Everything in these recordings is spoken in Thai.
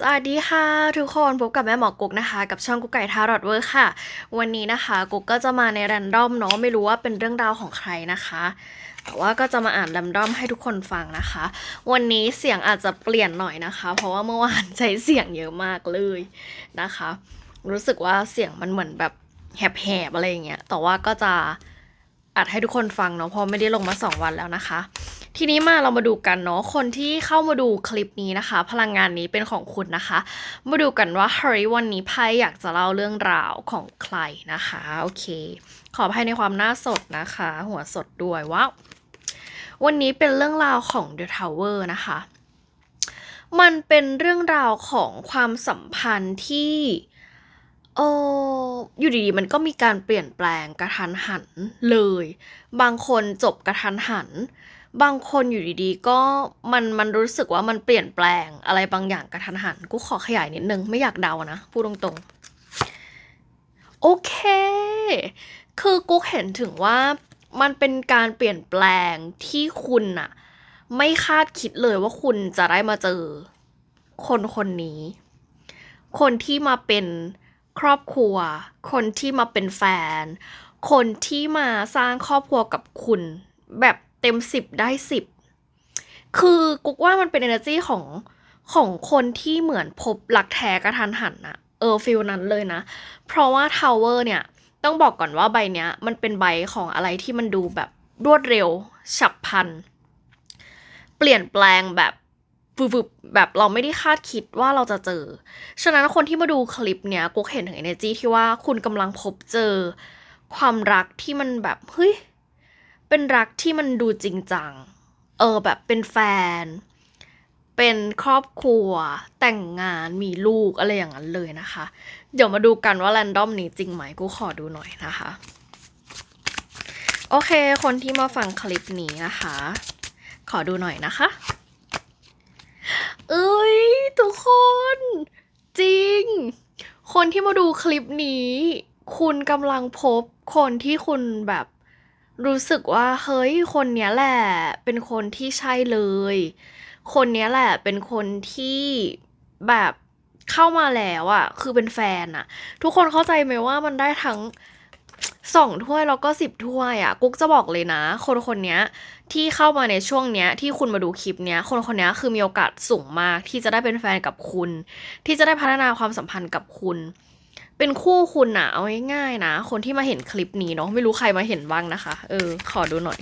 สวัสดีค่ะ ทุกคนพบกับแม่หมอกุ๊กนะคะ กับช่องกุ๊กไก่ทารอดเวอร์ค่ะ วันนี้นะคะกุ๊กก็จะมาในแรนดอมเนาะไม่รู้ว่าเป็นเรื่องราวของใครนะคะ แต่ว่าก็จะมาอ่านแรนดอมให้ทุกคนฟังนะคะ วันนี้เสียงอาจจะเปลี่ยนหน่อยนะคะ เพราะว่าเมื่อวานใช้เสียงเยอะมากเลยนะคะ รู้สึกว่าเสียงมันเหมือนแบบแหบๆอะไรอย่างเงี้ยแต่ว่าก็จะอัดให้ทุกคนฟังเนาะเพราะไม่ได้ลงมาสองวันแล้วนะคะ ทีนี้มาเรามาดูกันเนาะคนที่เข้ามาดูคลิปนี้นะคะ พลังงานนี้เป็นของคุณนะคะ มาดูกันว่าเฮ้ยวันนี้ไพ่อยากจะเล่าเรื่องราวของใครนะคะโอเค ขออภัยในความหน้าสดนะคะ หัวสดด้วยว้าววันนี้เป็นเรื่องราวของ The Tower นะคะ มันเป็นเรื่องราวของความสัมพันธ์ที่เอออยู่ดีๆมันก็มีการเปลี่ยนแปลงกระทันหันเลย บางคนจบกระทันหัน บางคนอยู่ดีๆ ก็มันมันรู้สึกว่ามันเปลี่ยนแปลงอะไรบางอย่างกระทันหัน กูขอขยายนิดนึง ไม่อยากเดานะ พูดตรงๆ โอเค คือกูเห็นถึงว่ามันเป็นการเปลี่ยนแปลงที่คุณน่ะ ไม่คาดคิดเลยว่าคุณจะได้มาเจอ คนคนนี้ คนที่มาเป็นครอบครัว คนที่มาเป็นแฟน คนที่มาสร้างครอบครัวกับคุณแบบ ต็มสิบได้สิบคือกุกว่ามันเป็น energy ของของคนที่เหมือนพบรักแท้กระทันหันอะเออฟิลนั้นเลยนะ เพราะว่า Tower เนี่ย ต้องบอกก่อนว่าใบเนี้ย มันเป็นใบของอะไรที่มันดูแบบรวดเร็ว ฉับพลัน เปลี่ยนแปลงแบบฟึบๆแบบเราไม่ได้คาดคิดว่าเราจะเจอ ฉะนั้นคนที่มาดูคลิปเนี้ยกุกเห็นถึง energy ที่ว่าคุณกำลังพบเจอ ความรักที่มันแบบเฮ้ย เป็นรักที่มันดูจริงจัง เออแบบเป็นแฟน เป็นครอบครัว แต่งงานมีลูกอะไรอย่างนั้นเลยนะคะ เดี๋ยวมาดูกันว่าแรนดอมนี้จริงไหมกูขอดูหน่อยนะคะ โอเค คนที่มาฟังคลิปนี้นะคะ ขอดูหน่อยนะคะ เอ้ย ทุกคน จริง คนที่มาดูคลิปนี้ คุณกำลังพบคนที่คุณแบบ รู้สึกว่าเฮ้ยคนเนี้ยแหละเป็นคนที่ใช่เลย คนเนี้ยแหละเป็นคนที่แบบเข้ามาแล้วอะคือเป็นแฟนอะทุกคนเข้าใจไหมว่ามันได้ทั้งสองถ้วยแล้วก็สิบถ้วยอะกุ๊กจะบอกเลยนะ คนคนนี้ที่เข้ามาในช่วงเนี้ย ที่คุณมาดูคลิปเนี้ย คนคนนี้คือมีโอกาสสูงมากที่จะได้เป็นแฟนกับคุณ ที่จะได้พัฒนาความสัมพันธ์กับคุณ เป็นคู่คุณนะเอาง่ายๆนะ คนที่มาเห็นคลิปนี้เนาะไม่รู้ใครมาเห็นบ้างนะคะ เออ ขอดูหน่อย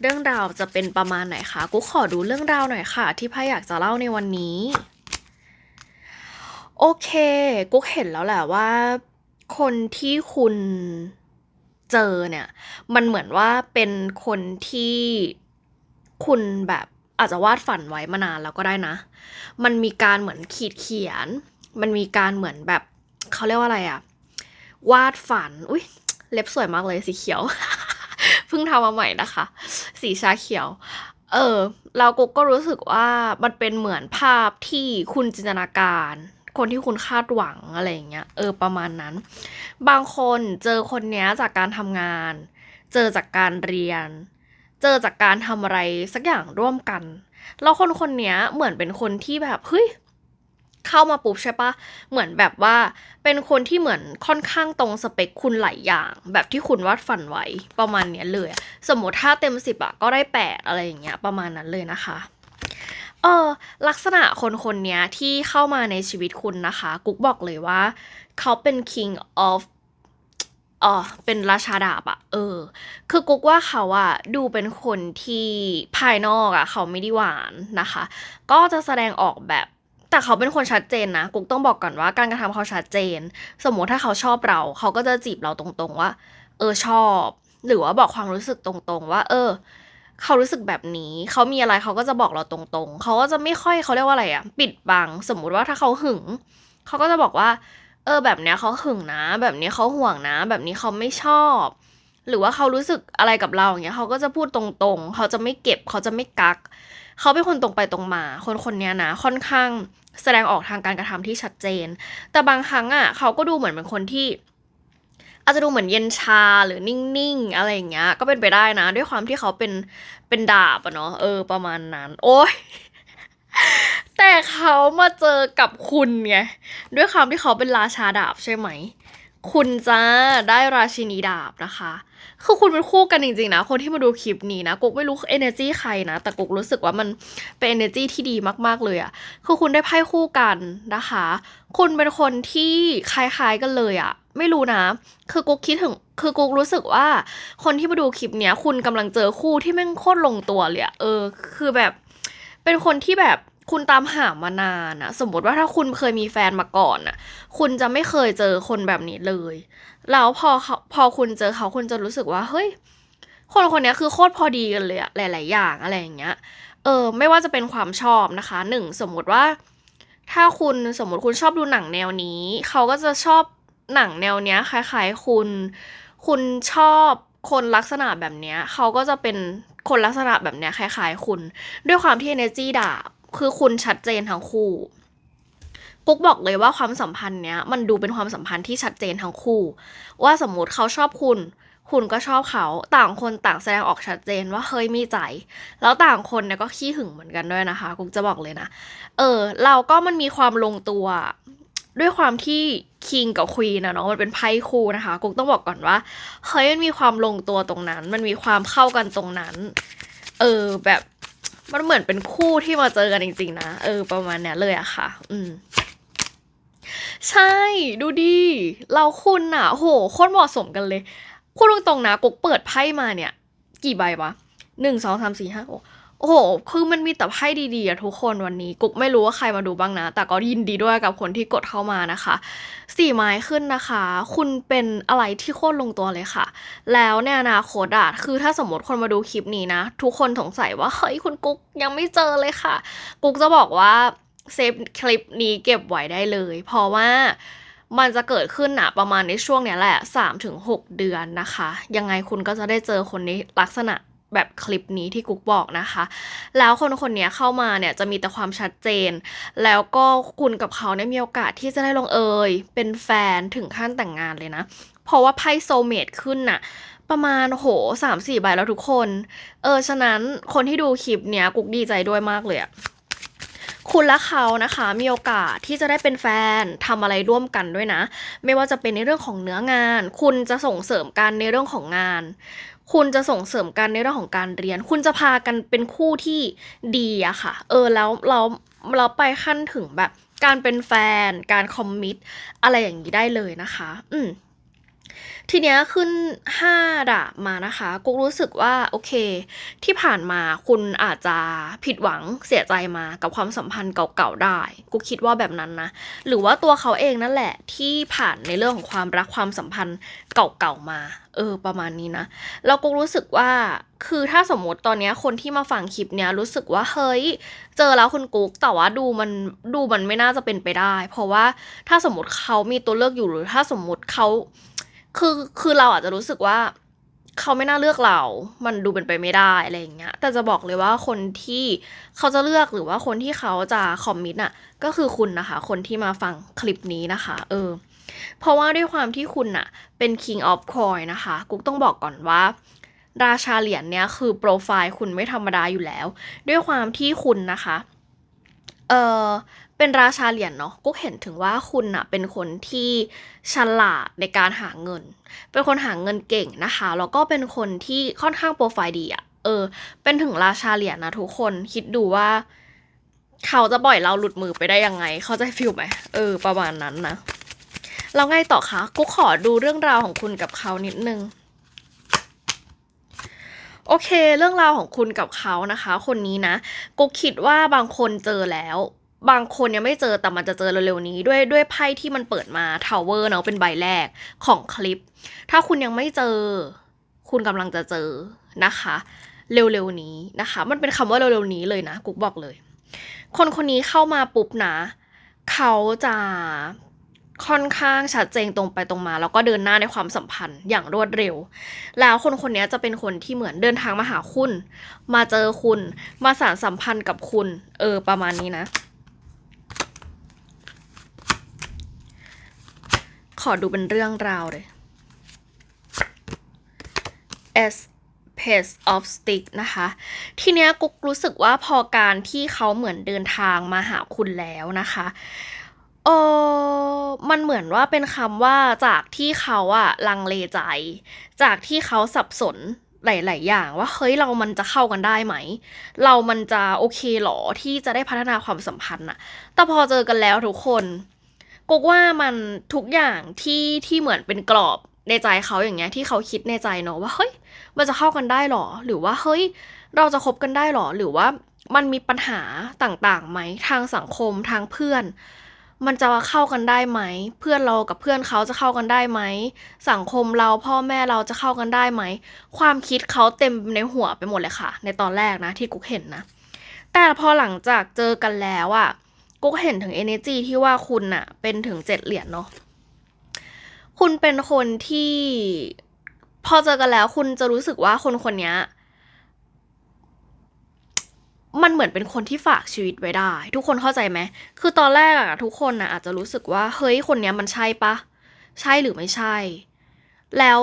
เรื่องราวจะเป็นประมาณไหนคะกูขอดูเรื่องราวหน่อยค่ะ ที่พ่อยากจะเล่าในวันนี้ โอเคกูเห็นแล้วแหละว่า คนที่คุณเจอเนี่ย มันเหมือนว่าเป็นคนที่คุณแบบอาจจะวาดฝันไว้มานานแล้วก็ได้นะ มันมีการเหมือนขีดเขียน มันมีการเหมือนแบบเขาเรียกว่าอะไรอะวาดฝัน อุ้ยเล็บสวยมากเลยสีเขียว เพิ่งทำมาใหม่นะคะ สีชาเขียว เออแล้วกูก็รู้สึกว่ามันเป็นเหมือนภาพที่คุณจินตนาการ คนที่คุณคาดหวังอะไรอย่างเงี้ย เออประมาณนั้น บางคนเจอคนเนี้ยจากการทำงาน เจอจากการเรียน เจอจากการทำอะไรสักอย่างร่วมกัน แล้วคนคนเนี้ยเหมือนเป็นคนที่แบบเฮ้ยเเข้ามาปุ๊บใช่ปะเหมือนแบบว่า เป็นคนที่เหมือนค่อนข้างตรงสเปคคุณหลายอย่าง แบบที่คุณวาดฝันไว้ประมาณเนี้ยเลย สมมติถ้าเต็มสิบอะก็ได้แปดอะไรอย่างเงี้ยประมาณนั้นเลยนะคะเออลักษณะคนคนนี้ที่เข้ามาในชีวิตคุณนะคะ กุ๊กบอกเลยว่า เขาเป็น king of เออเป็นราชาดาบอะเออ คือกุ๊กว่าเขาอะดูเป็นคนที่ภายนอกอะเขาไม่ได้หวานนะคะ ก็จะแสดงออกแบบ แต่เขาเป็นคนชัดเจนนะกุ๊กต้องบอกก่อนว่าการกระทำเขาชัดเจน สมมติถ้าเขาชอบเรา เขาก็จะจีบเราตรงๆว่า เออชอบ หรือว่าบอกความรู้สึกตรงๆ ว่า เออ เขารู้สึกแบบนี้ เขามีอะไรเขาก็จะบอกเราตรงๆ เขาก็จะไม่ค่อยเขาเรียกว่าอะไรอะปิดบัง สมมุติว่าถ้าเขาหึง เขาก็จะบอกว่า เออ แบบเนี้ยเขาหึงนะ แบบนี้เขาห่วงนะ แบบนี้เขาไม่ชอบ หรือว่าเขารู้สึกอะไรกับเราอย่างเงี้ยเขาก็จะพูดตรงๆ เขาจะไม่เก็บเขาจะไม่กัก เขาเป็นคนตรงไปตรงมา คนคนนี้นะค่อนข้างแสดงออกทางการกระทำที่ชัดเจน แต่บางครั้งอะเขาก็ดูเหมือนเป็นคนที่ อาจจะดูเหมือนเย็นชาหรือนิ่งๆอะไรอย่างเงี้ย ก็เป็นไปได้นะ ด้วยความที่เขาเป็นเป็นดาบอะเนาะเออประมาณนั้น โอ้ยแต่เขามาเจอกับคุณไงด้วยความที่เขาเป็นราชาดาบใช่ไหม คุณจะได้ราชินีดาบนะคะ คือคุณเป็นคู่กันจริงๆนะคนที่มาดูคลิปนี้นะกุกไม่รู้ energy ใครนะ แต่กุกรู้สึกว่ามันเป็น energy ที่ดีมากๆเลยอะคือคุณได้ไพ่คู่กันนะคะ คุณเป็นคนที่คล้ายๆกันเลยอะไม่รู้นะ คือกุกคิดถึงคือกุกรู้สึกว่าคนที่มาดูคลิปเนี้ย คุณกำลังเจอคู่ที่แม่งโคตรลงตัวเลยอะเออ คือแบบ เป็นคนที่แบบ คุณตามหามานานอะสมมติว่าถ้าคุณเคยมีแฟนมาก่อนอะคุณจะไม่เคยเจอคนแบบนี้เลย แล้วพอเขาพอคุณเจอเขาคุณจะรู้สึกว่า เฮ้ย คนคนนี้คือโคตรพอดีกันเลยอะหลาย ๆ อย่างอะไรอย่างเงี้ย เออ ไม่ว่าจะเป็นความชอบนะคะหนึ่งสมมติว่า ถ้าคุณสมมติคุณชอบดูหนังแนวนี้ เขาก็จะชอบหนังแนวเนี้ยคล้าย ๆ คุณ คุณชอบคนลักษณะแบบเนี้ยเขาก็จะเป็นคนลักษณะแบบเนี้ยคล้าย ๆ คุณ ด้วยความที่ energy ดาบ คือคุณชัดเจนทั้งคู่กุ๊กบอกเลยว่าความสัมพันธ์เนี้ยมันดูเป็นความสัมพันธ์ที่ชัดเจนทั้งคู่ ว่าสมมติเขาชอบคุณ คุณก็ชอบเขาต่างคนต่างแสดงออกชัดเจนว่าเฮ้ยมีใจ แล้วต่างคนเนี่ยก็ขี้หึงเหมือนกันด้วยนะคะกุ๊กจะบอกเลยนะ เออ เราก็มันมีความลงตัว ด้วยความที่คิงกับควีนนะเนาะมันเป็นไพ่คู่นะคะกุ๊กต้องบอกก่อนว่าเฮ้ยมันมีความลงตัวตรงนั้น มันมีความเข้ากันตรงนั้น เออแบบ มันเหมือนเป็นคู่ที่มาเจอกันจริงๆนะ เออ ประมาณเนี้ยเลยอะค่ะ อืม ใช่ ดูดิ เราคุณอะโห โคตรเหมาะสมกันเลย คุณตรงๆนะกุกเปิดไพ่มาเนี่ย กี่ใบวะหนึ่งสองสามสี่ห้าหก โอ้โห คือมันมีแต่ไพ่ดีๆอะทุกคนวันนี้ กุ๊กไม่รู้ว่าใครมาดูบ้างนะ แต่ก็ยินดีด้วยกับคนที่กดเข้ามานะคะ สี่ไม้ขึ้นนะคะ คุณเป็นอะไรที่โคตรลงตัวเลยค่ะ แล้วในอนาคตอะคือถ้าสมมติคนมาดูคลิปนี้นะ ทุกคนสงสัยว่า เฮ้ย คุณกุ๊กยังไม่เจอเลยค่ะ กุ๊กจะบอกว่าเซฟคลิปนี้เก็บไว้ได้เลย เพราะว่ามันจะเกิดขึ้นนะประมาณในช่วงเนี้ยแหละ3ถึง6เดือนนะคะ ยังไงคุณก็จะได้เจอคนในลักษณะ แบบคลิปนี้ที่กุ๊กบอกนะคะ แล้วคนคนนี้เข้ามาเนี่ยจะมีแต่ความชัดเจน แล้วก็คุณกับเขาเนี่ยมีโอกาสที่จะได้ลงเอยเป็นแฟนถึงขั้นแต่งงานเลยนะ เพราะว่าไพ่โซเมดขึ้นน่ะ ประมาณโหสามสี่ใบแล้วทุกคน เออ ฉะนั้นคนที่ดูคลิปเนี้ยกุ๊กดีใจด้วยมากเลยอะคุณและเขานะคะมีโอกาสที่จะได้เป็นแฟนทำอะไรร่วมกันด้วยนะ ไม่ว่าจะเป็นในเรื่องของเนื้องาน คุณจะส่งเสริมกันในเรื่องของงาน คุณจะส่งเสริมกันในเรื่องของการเรียน คุณจะพากันเป็นคู่ที่ดีอะค่ะ เออแล้วเราเราไปขั้นถึงแบบการเป็นแฟน การคอมมิตอะไรอย่างนี้ได้เลยนะคะ อืม ทีเนี้ยขึ้นห้าดาบมานะคะกุ๊กรู้สึกว่าโอเค ที่ผ่านมาคุณอาจจะผิดหวังเสียใจมากับความสัมพันธ์เก่าๆได้กุ๊กคิดว่าแบบนั้นนะหรือว่าตัวเขาเองนั่นแหละที่ผ่านในเรื่องของความรักความสัมพันธ์เก่าๆมาเออประมาณนี้นะแล้วกุ๊กรู้สึกว่าคือถ้าสมมติตอนเนี้ยคนที่มาฟังคลิปเนี้ยรู้สึกว่าเฮ้ยเจอแล้วคุณกุ๊กแต่ว่าดูมันดูมันไม่น่าจะเป็นไปได้ เพราะว่าถ้าสมมติเขามีตัวเลือกอยู่หรือถ้าสมมติเขา คือคือเราอาจจะรู้สึกว่าเขาไม่น่าเลือกเรา มันดูเป็นไปไม่ได้อะไรอย่างเงี้ย แต่จะบอกเลยว่าคนที่เขาจะเลือกหรือว่าคนที่เขาจะคอมมิตอะ ก็คือคุณนะคะ คนที่มาฟังคลิปนี้นะคะ เออ เพราะว่าด้วยความที่คุณอะเป็น King of Coin นะคะ กุ๊กต้องบอกก่อนว่า ราชาเหรียญเนี้ยคือโปรไฟล์คุณไม่ธรรมดาอยู่แล้ว ด้วยความที่คุณนะคะ เออ เป็นราชาเหรียญเนาะกุ๊กเห็นถึงว่าคุณอะเป็นคนที่ฉลาดในการหาเงิน เป็นคนหาเงินเก่งนะคะ แล้วก็เป็นคนที่ค่อนข้างโปรไฟล์ดีอะเออ เป็นถึงราชาเหรียญนะทุกคน คิดดูว่า เขาจะปล่อยเราหลุดมือไปได้ยังไง เขาใจฟิลไหม เออ ประมาณนั้นนะแล้วไงต่อคะกูขอดูเรื่องราวของคุณกับเขานิดนึงโอเค เรื่องราวของคุณกับเขานะคะ คนนี้นะกูคิดว่าบางคนเจอแล้ว บางคนยังไม่เจอแต่มันจะเจอเร็วๆนี้ด้วยด้วยไพ่ที่มันเปิดมาทาวเวอร์เนาะเป็นใบแรกของคลิป ถ้าคุณยังไม่เจอ คุณกำลังจะเจอนะคะ เร็วๆนี้นะคะ มันเป็นคำว่าเร็วๆนี้เลยนะกุ๊กบอกเลย คนคนนี้เข้ามาปุ๊บนะ เขาจะค่อนข้างชัดเจนตรงไปตรงมา แล้วก็เดินหน้าในความสัมพันธ์อย่างรวดเร็ว แล้วคนคนนี้จะเป็นคนที่เหมือนเดินทางมาหาคุณ มาเจอคุณ มาสานสัมพันธ์กับคุณ เออประมาณนี้นะ ขอดูเป็นเรื่องราวเลย S Page of Stick นะคะ ทีเนี้ยกุ๊กรู้สึกว่าพอการที่เขาเหมือนเดินทางมาหาคุณแล้วนะคะเออมันเหมือนว่าเป็นคำว่าจากที่เขาอะลังเลใจ จากที่เขาสับสนหลาย ๆ อย่างว่าเฮ้ยเรามันจะเข้ากันได้ไหม เรามันจะโอเคหรอที่จะได้พัฒนาความสัมพันธ์อะแต่พอเจอกันแล้วทุกคน กุกว่ามันทุกอย่างที่ที่เหมือนเป็นกรอบในใจเขาอย่างเงี้ยที่เขาคิดในใจเนอะว่าเฮ้ยมันจะเข้ากันได้หรอ หรือว่าเฮ้ยเราจะคบกันได้หรอ หรือว่ามันมีปัญหาต่างๆไหมทางสังคมทางเพื่อน มันจะเข้ากันได้ไหม เพื่อนเรากับเพื่อนเขาจะเข้ากันได้ไหม สังคมเราพ่อแม่เราจะเข้ากันได้ไหม ความคิดเขาเต็มในหัวไปหมดเลยค่ะ ในตอนแรกนะที่กุ๊กเห็นนะ แต่พอหลังจากเจอกันแล้วอะ กุ๊กเห็นถึง energy ที่ว่าคุณอะเป็นถึงเจ็ดเหรียญเนาะคุณเป็นคนที่พอเจอกันแล้ว คุณจะรู้สึกว่าคนคนนี้มันเหมือนเป็นคนที่ฝากชีวิตไว้ได้ ทุกคนเข้าใจไหม คือตอนแรกอะทุกคนอะอาจจะรู้สึกว่า เฮ้ยคนเนี้ยมันใช่ปะ ใช่หรือไม่ใช่ แล้ว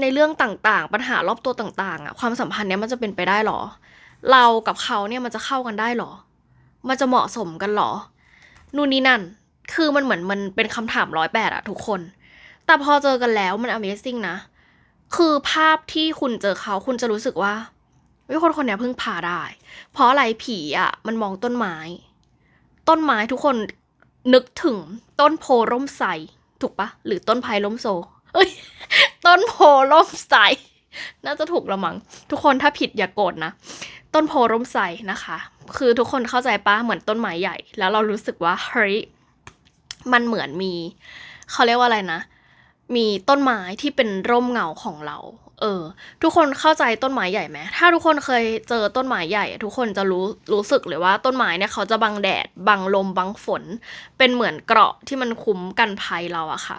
ในเรื่องต่างๆ ปัญหารอบตัวต่าง ๆอะความสัมพันธ์เนี้ยมันจะเป็นไปได้หรอ เรากับเขาเนี่ยมันจะเข้ากันได้หรอ มันจะเหมาะสมกันหรอ นู่นนี่นั่น คือมันเหมือนมันเป็นคำถามร้อยแปดอะทุกคน แต่พอเจอกันแล้วมัน Amazing นะ คือภาพที่คุณเจอเขาคุณจะรู้สึกว่าวิคนคนนี้เพิ่งพาได้ เพราะอะไรผีอะมันมองต้นไม้ ต้นไม้ทุกคนนึกถึงต้นโพร่มไทรถูกปะหรือต้นไผ่ล้มโซ เอ้ย ต้นโพร่มไทรน่าจะถูกละมั้งทุกคนถ้าผิดอย่ากโกรธนะ ต้นโพร่มไทรนะคะ คือทุกคนเข้าใจปะเหมือนต้นไม้ใหญ่ แล้วเรารู้สึกว่าเฮ้ยมันเหมือนมีเขาเรียกว่าอะไรนะ มีต้นไม้ที่เป็นร่มเงาของเรา เออ ทุกคนเข้าใจต้นไม้ใหญ่ไหมถ้าทุกคนเคยเจอต้นไม้ใหญ่ ทุกคนจะรู้รู้สึกเลยว่าต้นไม้เนี่ยเขาจะบังแดด บังลม บังฝน เป็นเหมือนเกราะที่มันคุ้มกันภัยเราอะค่ะ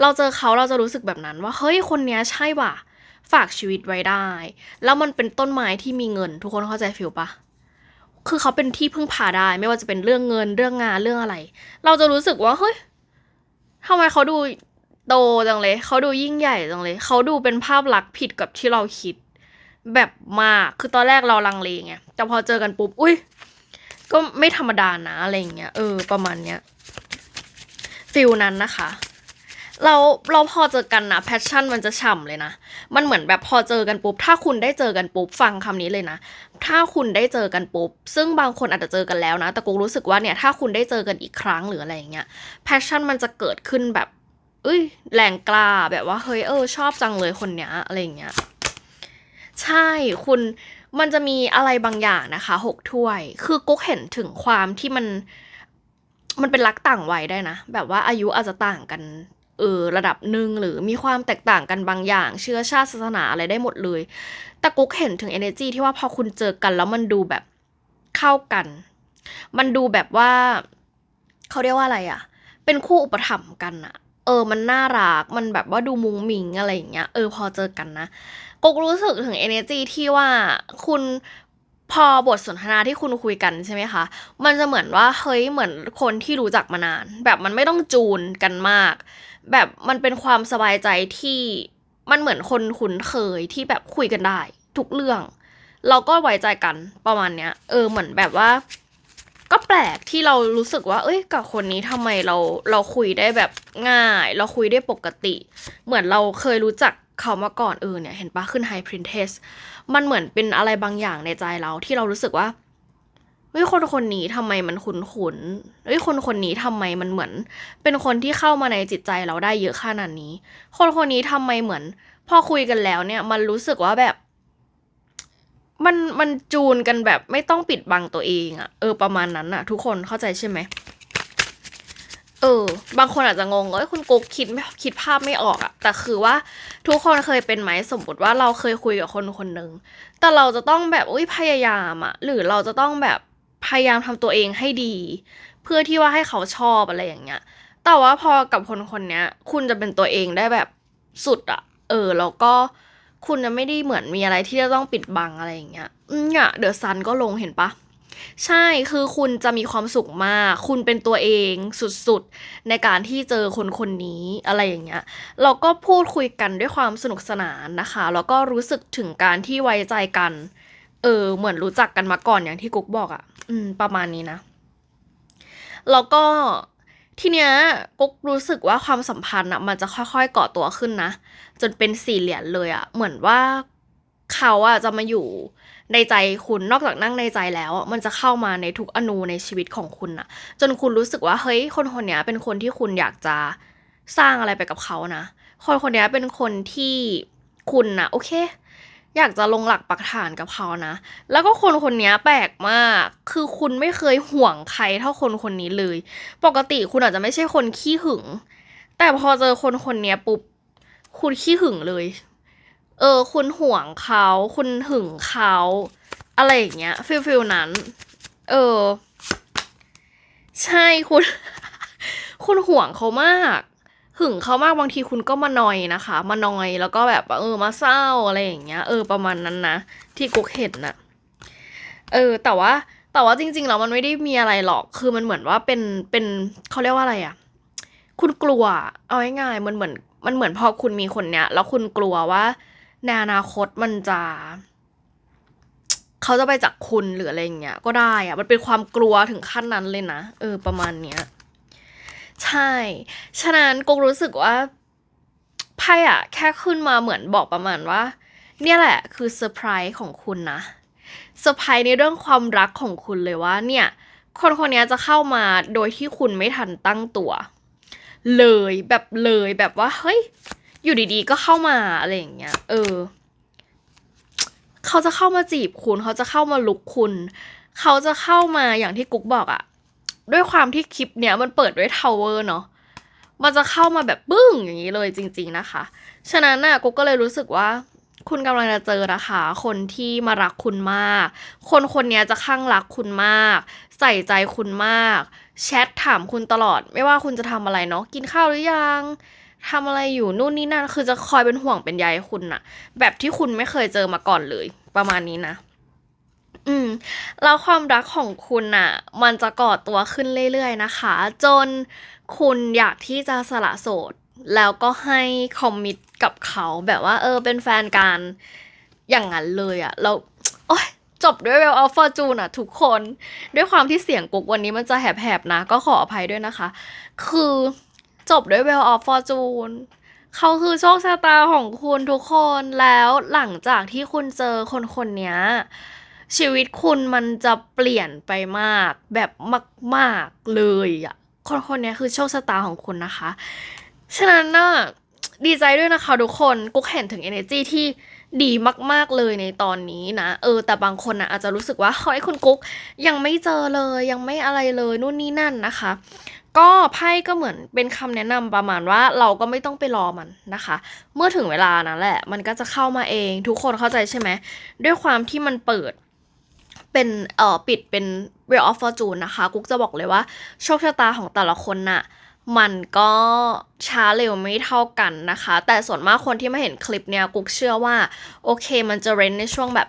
เราเจอเขาเราจะรู้สึกแบบนั้นว่าเฮ้ยคนเนี้ยใช่ว่ะ ฝากชีวิตไว้ได้ แล้วมันเป็นต้นไม้ที่มีเงิน ทุกคนเข้าใจฟิลปะคือเขาเป็นที่พึ่งพาได้ ไม่ว่าจะเป็นเรื่องเงินเรื่องงานเรื่องอะไร เราจะรู้สึกว่าเฮ้ยทำไมเขาดูโตจังเลย เขาดูยิ่งใหญ่จังเลย เขาดูเป็นภาพลักษณ์ผิดกับที่เราคิด แบบมากคือตอนแรกเราลังเลไงแต่พอเจอกันปุ๊บอุ้ยก็ไม่ธรรมดานะอะไรอย่างเงี้ยเออประมาณเนี้ยฟิลนั้นนะคะ เราเราพอเจอกันนะแพชชั่นมันจะฉ่ำเลยนะ มันเหมือนแบบพอเจอกันปุ๊บ ถ้าคุณได้เจอกันปุ๊บฟังคำนี้เลยนะ ถ้าคุณได้เจอกันปุ๊บ ซึ่งบางคนอาจจะเจอกันแล้วนะ แต่กูรู้สึกว่าเนี่ยถ้าคุณได้เจอกันอีกครั้งหรืออะไรอย่างเงี้ยแพชชั่นมันจะเกิดขึ้นแบบเอ้ยแรงกล้าแบบว่าเฮ้ยเออชอบจังเลยคนเนี้ยอะไรอย่างเงี้ยใช่คุณมันจะมีอะไรบางอย่างนะคะหกถ้วย คือกุ๊กเห็นถึงความที่มันมันเป็นรักต่างวัยได้นะ แบบว่าอายุอาจจะต่างกัน เออระดับหนึ่งหรือมีความแตกต่างกันบางอย่าง เชื้อชาติศาสนาอะไรได้หมดเลย แต่กุ๊กเห็นถึง energy ที่ว่าพอคุณเจอกันแล้วมันดูแบบเข้ากัน มันดูแบบว่าเขาเรียกว่าอะไรอะเป็นคู่อุปถัมภ์กันอะเออ มันน่ารัก มันแบบว่าดูมุงมิงอะไรอย่างเงี้ย เออ พอเจอกันนะ กุ๊กรู้สึกถึง energy ที่ว่าคุณพอบทสนทนาที่คุณคุยกันใช่ไหมคะ มันจะเหมือนว่าเฮ้ยเหมือนคนที่รู้จักมานาน แบบมันไม่ต้องจูนกันมาก แบบมันเป็นความสบายใจที่มันเหมือนคนคุ้นเคยที่แบบคุยกันได้ ทุกเรื่อง เราก็ไว้ใจกันประมาณเนี้ย เออเหมือนแบบว่า ก็แปลกที่เรารู้สึกว่า เอ้ยกับคนนี้ทำไมเราเราคุยได้แบบง่าย เราคุยได้ปกติ เหมือนเราเคยรู้จักเขามาก่อนเออเนี่ยเห็นปะขึ้น High Princess มันเหมือนเป็นอะไรบางอย่างในใจเราที่เรารู้สึกว่า เฮ้ยคนคนนี้ทำไมมันขุนขุนๆเฮ้ยคนคนนี้ทำไมมันเหมือน เป็นคนที่เข้ามาในจิตใจเราได้เยอะขนาดนี้ คนคนนี้ทำไมเหมือน พอคุยกันแล้วเนี่ย มันรู้สึกว่าแบบ มันมันจูนกันแบบไม่ต้องปิดบังตัวเองอะเออประมาณนั้นอะทุกคนเข้าใจใช่ไหมเออบางคนอาจจะงงเอ้ยคุณกุ๊กคิดคิดภาพไม่ออกอะแต่คือว่าทุกคนเคยเป็นไหมสมมติว่าเราเคยคุยกับคนคนหนึ่งแต่เราจะต้องแบบอุ้ยพยายามอะหรือเราจะต้องแบบ พยายามทำตัวเองให้ดี เพื่อที่ว่าให้เขาชอบอะไรอย่างเงี้ย แต่ว่าพอกับคนคนนี้คุณจะเป็นตัวเองได้แบบสุดอะเออแล้วก็คุณจะไม่ได้เหมือนมีอะไรที่จะต้องปิดบังอะไรอย่างเงี้ยอืมเนี่ยเดอะซันก็ลงเห็นปะใช่คือคุณจะมีความสุขมาก คุณเป็นตัวเองสุดๆ ในการที่เจอคนคนนี้อะไรอย่างเงี้ย เราก็พูดคุยกันด้วยความสนุกสนานนะคะ แล้วก็รู้สึกถึงการที่ไว้ใจกัน เออ เหมือนรู้จักกันมาก่อนอย่างที่กุ๊กบอกอะ่ะ อืม ประมาณนี้นะ แล้วก็ทีเนี้ยกุ๊กรู้สึกว่าความสัมพันธ์อะมันจะค่อยๆก่อตัวขึ้นนะ จนเป็นสี่เหลี่ยมเลยอะเหมือนว่าเขาอะจะมาอยู่ในใจคุณนอกจากนั่งในใจแล้ว มันจะเข้ามาในทุกอนูในชีวิตของคุณอะจนคุณรู้สึกว่าเฮ้ยคนคนนี้เป็นคนที่คุณอยากจะสร้างอะไรไปกับเขานะคนคนนี้เป็นคนที่คุณนะโอเค อยากจะลงหลักปักฐานกับเขานะ แล้วก็คนคนนี้แปลกมาก คือคุณไม่เคยห่วงใครเท่าคนคนนี้เลย ปกติคุณอาจจะไม่ใช่คนขี้หึง แต่พอเจอคนคนนี้ปุ๊บ คุณขี้หึงเลย เออ คุณห่วงเขา คุณหึงเขา อะไรอย่างเงี้ยฟิลฟิลนั้น เออ ใช่คุณ คุณห่วงเขามาก หึงเขามากบางทีคุณก็มานอยนะคะ มานอยแล้วก็แบบเออมาเศร้าอะไรอย่างเงี้ย เออประมาณนั้นนะที่กุ๊กเห็นน่ะ เออ แต่ว่าแต่ว่าจริงๆแล้วมันไม่ได้มีอะไรหรอกคือมันเหมือนว่าเป็นเป็นเขาเรียกว่าอะไรอะคุณกลัว เอาง่ายๆมันเหมือนมันเหมือนพอคุณมีคนเนี้ยแล้วคุณกลัวว่าในอนาคตมันจะเขาจะไปจากคุณหรืออะไรอย่างเงี้ยก็ได้อะมันเป็นความกลัวถึงขั้นนั้นเลยนะเออประมาณเนี้ย ใช่ ฉะนั้นกุ๊กรู้สึกว่าไพ่อะแค่ขึ้นมาเหมือนบอกประมาณว่า เนี่ยแหละคือเซอร์ไพรส์ของคุณนะเซอร์ไพรส์ในเรื่องความรักของคุณเลยว่า เนี่ย คนคนนี้จะเข้ามาโดยที่คุณไม่ทันตั้งตัว เลยแบบเลยแบบว่า เฮ้ย อยู่ดีๆ ก็เข้ามาอะไรอย่างเงี้ย เออ เขาจะเข้ามาจีบคุณ เขาจะเข้ามาลุกคุณ เขาจะเข้ามาอย่างที่กุ๊กบอกอะ ด้วยความที่คลิปเนี้ยมันเปิดด้วยทาวเวอร์เนาะมันจะเข้ามาแบบปึ้งอย่างนี้เลยจริง ๆนะคะ ฉะนั้นน่ะกุ๊กก็เลยรู้สึกว่าคุณกำลังจะเจอนะคะ คนที่มารักคุณมาก คนคนนี้จะข้างรักคุณมาก ใส่ใจคุณมาก แชทถามคุณตลอด ไม่ว่าคุณจะทำอะไรเนาะกินข้าวหรือยังทำอะไรอยู่นู่นนี่นั่นคือจะคอยเป็นห่วงเป็นใยคุณนะแบบที่คุณไม่เคยเจอมาก่อนเลย ประมาณนี้นะ อืมแล้วความรักของคุณน่ะ มันจะก่อตัวขึ้นเรื่อยๆนะคะ จนคุณอยากที่จะสละโสด แล้วก็ให้คอมมิตกับเขาแบบว่า เออ เป็นแฟนกันอย่างนั้นเลยอะแล้วโอ๊ยจบด้วย Well of Fortune อะทุกคน ด้วยความที่เสียงกุกวันนี้มันจะแหบๆนะ ก็ขออภัยด้วยนะคะ คือจบด้วย Well of Fortune เขาคือโชคชะตาของคุณทุกคนแล้วหลังจากที่คุณเจอคนคนนี้ ชีวิตคุณมันจะเปลี่ยนไปมากแบบมาก ๆ เลยอะคนคนนี้คือโชคชะตาของคุณนะคะ ฉะนั้นน่ะดีใจด้วยนะคะทุกคนกุ๊กเห็นถึง energy ที่ดีมากๆเลยในตอนนี้นะ เออ แต่บางคนนะอาจจะรู้สึกว่าเฮ้ยคุณกุ๊กยังไม่เจอเลยยังไม่อะไรเลยนู่นนี่นั่นนะคะ ก็ไพ่ก็เหมือนเป็นคำแนะนำประมาณว่าเราก็ไม่ต้องไปรอมันนะคะ เมื่อถึงเวลานั้นแหละ มันก็จะเข้ามาเอง ทุกคนเข้าใจใช่ไหมด้วยความที่มันเปิด เป็นเอ่อปิดเป็น Wheel of Fortune นะคะ กุ๊กจะบอกเลยว่าโชคชะตาของแต่ละคนน่ะ มันก็ช้าเร็วไม่เท่ากันนะคะ แต่ส่วนมากคนที่มาเห็นคลิปเนี้ยกุ๊กเชื่อว่า โอเคมันจะเรนในช่วงแบบ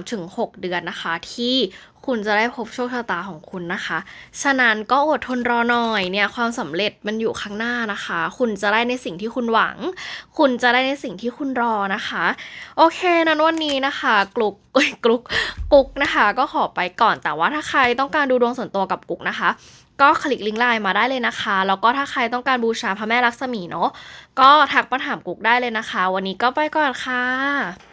3-6 เดือนนะคะ ที่คุณจะได้พบโชคชะตาของคุณนะคะ ฉะนั้นก็อดทนรอหน่อยเนี่ยความสำเร็จมันอยู่ข้างหน้านะคะ คุณจะได้ในสิ่งที่คุณหวัง คุณจะได้ในสิ่งที่คุณรอนะคะ โอเคนั้นวันนี้นะคะ กลุกกลุกกุ๊กนะคะ ก็ขอไปก่อนแต่ว่าถ้าใครต้องการดูดวงส่วนตัวกับกุ๊กนะคะ ก็คลิกลิงก์ไลน์มาได้เลยนะคะ แล้วก็ถ้าใครต้องการบูชาพระแม่ลักษมีเนาะก็ทักมาถามกุ๊กได้เลยนะคะ วันนี้ก็ไปก่อนค่ะ